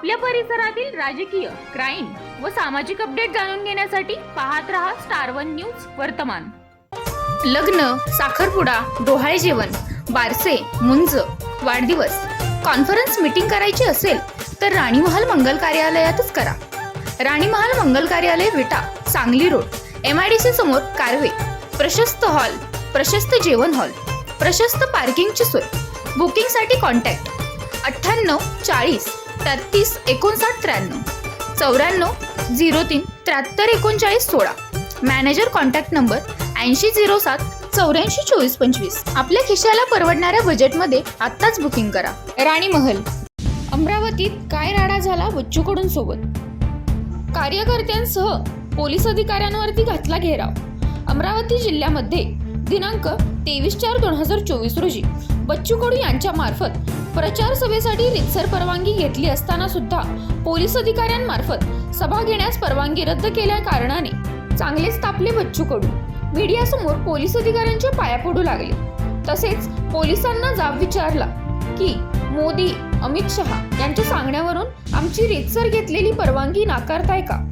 आपल्या परिसरातील राजकीय क्राईम व सामाजिक अपडेट जाणून घेण्यासाठी पाहत रहा स्टार वन न्यूज वर्तमान. लग्न साखरपुडा डोहाळे जेवण बारसे मुंज वाढदिवस. कॉन्फरन्स मीटिंग करायची असेल तर राणीमहाल मंगल कार्यालयातच करा. राणीमहाल मंगल कार्यालय Vita Sangli road M I D C समोर कारवे. प्रशस्त हॉल प्रशस्त जेवण हॉल प्रशस्त पार्किंगची सोय. बुकिंगसाठी कॉन्टॅक्ट अठ्ठ्याण्णव चाळीस तेहतीस एकोणसाठ त्र्याण्णव. चौऱ्याण्णव झिरो तीन त्र्याहत्तर एकोणचाळीस सोळा. मॅनेजर कॉन्टॅक्ट नंबर ऐंशी झिरो सात चौऱ्याऐंशी चोवीस पंचवीस. आपल्या खिशाला परवडणाऱ्या बजेटमध्ये आत्ताच बुकिंग करा. राणी महल. अमरावतीत काय राडा झाला बच्चूकडून सोबत? कार्यकर्त्यांसह पोलीस अधिकाऱ्यांवरती घातला घेराव. अमरावती जिल्ह्यामध्ये दिनांक तेवीस चार दोन हजार चोवीस रोजी बच्चू कडू यांच्या मार्फत प्रचार सभेसाठी रितसर परवानगी घेतली असताना सुद्धा पोलीस अधिकाऱ्यांमार्फत सभा घेण्यास परवानगी रद्द केल्या कारणाने. चांगलेच तापले बच्चू कडू मीडियासमोर पोलीस अधिकाऱ्यांच्या पाया पडू लागले. तसेच पोलिसांना जाब विचारला की मोदी अमित शहा यांच्या सांगण्यावरून आमची रेतसर घेतलेली परवानगी नाकारताय का?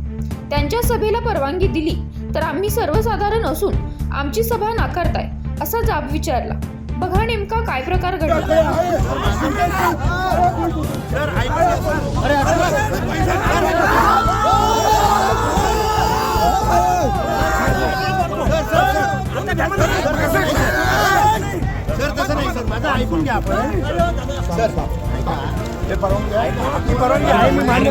त्यांच्या सभेला परवानगी दिली तर आम्ही सर्वसाधारण असून आमची सभा नाकारताय असा जाब विचारला. बघा नेमका काय प्रकार घडला ऐकून घ्या आपण सर हे परवानगी आहे आपली परवानगी आहे मी मान्य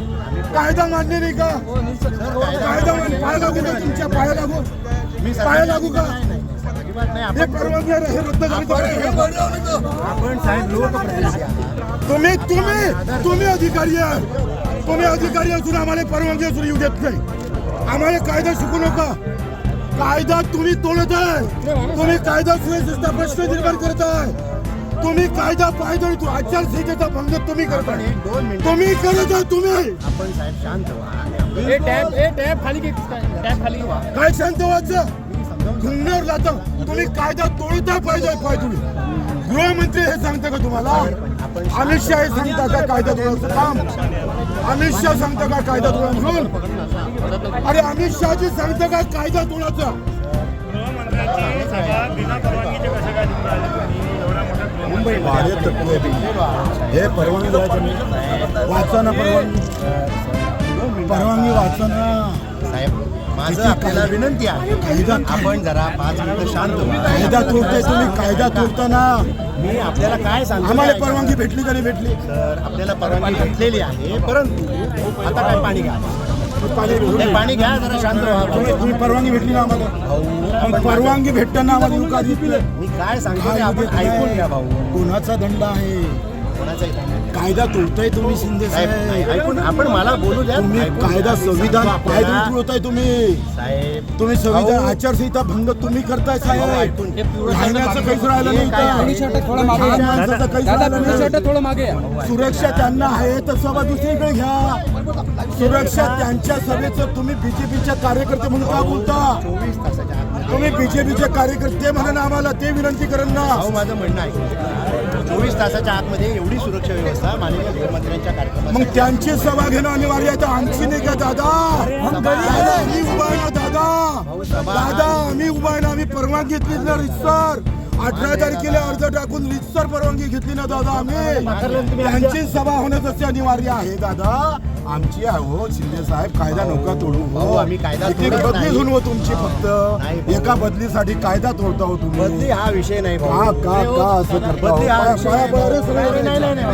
कायदा मान्य नाही का? कायदा पाया लागू का तुमच्या पाया लागू. मी पाया लागू का? हे परवानगी हे रद्द करीत आपण साहेब लोकप्रतिनिधी आहात. तुम्ही तुम्ही तुम्ही अधिकारी आहे. तुम्ही अधिकारी असून आम्हाला परवानगी असून येऊ देत नाही. आम्हाला कायदा शिकू नका. कायदा तुम्ही तोडत आहे. तुम्ही कायदा सुव्यवस्थेचा प्रश्न निर्माण करत आहे. तुम्ही कायदा पायदळ तू आचारसंहितेचा भंग तुम्ही आपण करताय एक दोन मिनिट तुम्ही करत आहे तुम्ही. आपण साहेब शांत व्हा. टॅप ए टॅप खाली घे टॅप खाली काय शांत व्हायचं? मी समजावून गुन्ह्यावर जाता. तुम्ही कायदा तोडताय पाहिजे पाय तुम्ही. गृहमंत्री हे सांगता का तुम्हाला? अमित शहा हे सांगता का कायदा तोडायचं काम? अमित शहा सांगता का कायदा तोडायचं अरे अमित शहाजी सांगता का कायदा तोडायचा भाडे तत्व हे परवानगी द्यायचं नाही. वाचा ना परवानगी. परवानगी वाचा ना. साहेब माझं आपल्याला विनंती आहे. कायदा आपण जरा पाच मिनिटं शांत कायदा तोडताय तुम्ही कायदा तोडताना मी आपल्याला काय सांगतो आम्हाला. परवानगी भेटली नाही भेटली. सर आपल्याला परवानगी भेटलेली आहे परंतु आता काय पाणी घ्या. पाणी घ्या जरा शांत तुम्ही व्हा तुम्ही परवानगी भेटली ना आम्हाला. मग परवानगी भेटताना आम्हाला मी काय सांगतो ते आपण ऐकून घ्या भाऊ. कोणाचा दंड आहे? कोणाचा कायदा तोडताय तुम्ही शिंदे साहेब ऐकून आपण मला बोलू द्या तुम्ही ऐकून. कायदा संविधान सांगतो आपल्याला. तुळताय तुम्ही साहेब तुम्ही संविधान आचारसंहिता भंग तुम्ही करताय साहेब ऐकून घे. राहण्याचं काहीच राहिलं नाही काय आहे? इथं. थोडं मागे लहान या. माणसाचं काहीच दादा राहिलं पुढे नाही. शर्ट थोडं मागे या. सुरक्षा त्यांना आहे तर सभा दुसरीकडे घ्या सुरक्षा त्यांच्या सभेचं तुम्ही बीजेपीच्या कार्यकर्ते म्हणून का बोलता चोवीस तासाच्या आतमध्ये तुम्ही बीजेपीचे कार्यकर्ते म्हणून आम्हाला ते विनंती करेन ना माझं म्हणणं आहे चोवीस तासाच्या आतमध्ये एवढी सुरक्षा व्यवस्था माननीय गृहमंत्र्यांच्या मग कार्यक्रमात त्यांची सभा घेणं अनिवार्य आहे. तर आमची नाही का दादा? दादा आम्ही उभा आहे ना दादा? दादा आम्ही उभा आहे ना आम्ही परवानगी घेतली ना रितसर. अठरा तारखेला अर्ज टाकून रितसर परवानगी घेतली ना दादा आम्ही. त्यांची सभा होणं तसे अनिवार्य आहे दादा. आमची हो शिंदे साहेब कायदा नका तोडू हो आम्ही कायदा बदली हो तुमची फक्त. एका बदलीसाठी कायदा तोडता हो बदली तुम्ही हा विषय नाही का. का का असं करता हो? बदली हा विषय नाही.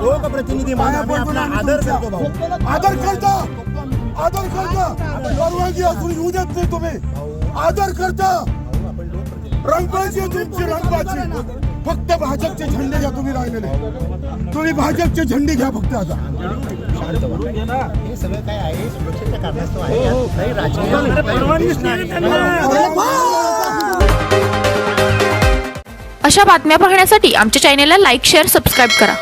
लोकप्रतिनिधी आपला आदर करतो भाऊ. आदर करता. आदर करता. परवानगी असून येऊ देत नाही तुम्ही आदर करता रंगबाजी तुमची रंगबाजी. फक्त भाजपचे झेंडे घ्या तुम्ही राहिलेले. तुम्ही भाजपचे झेंडे घ्या फक्त आता. हे सगळं काय आहे सुरक्षेच्या कारणास्तव आहे यात कुठलाही राजकीय अशा बातम्या पाहण्यासाठी आमच्या चॅनेलला लाईक शेअर सबस्क्राईब करा.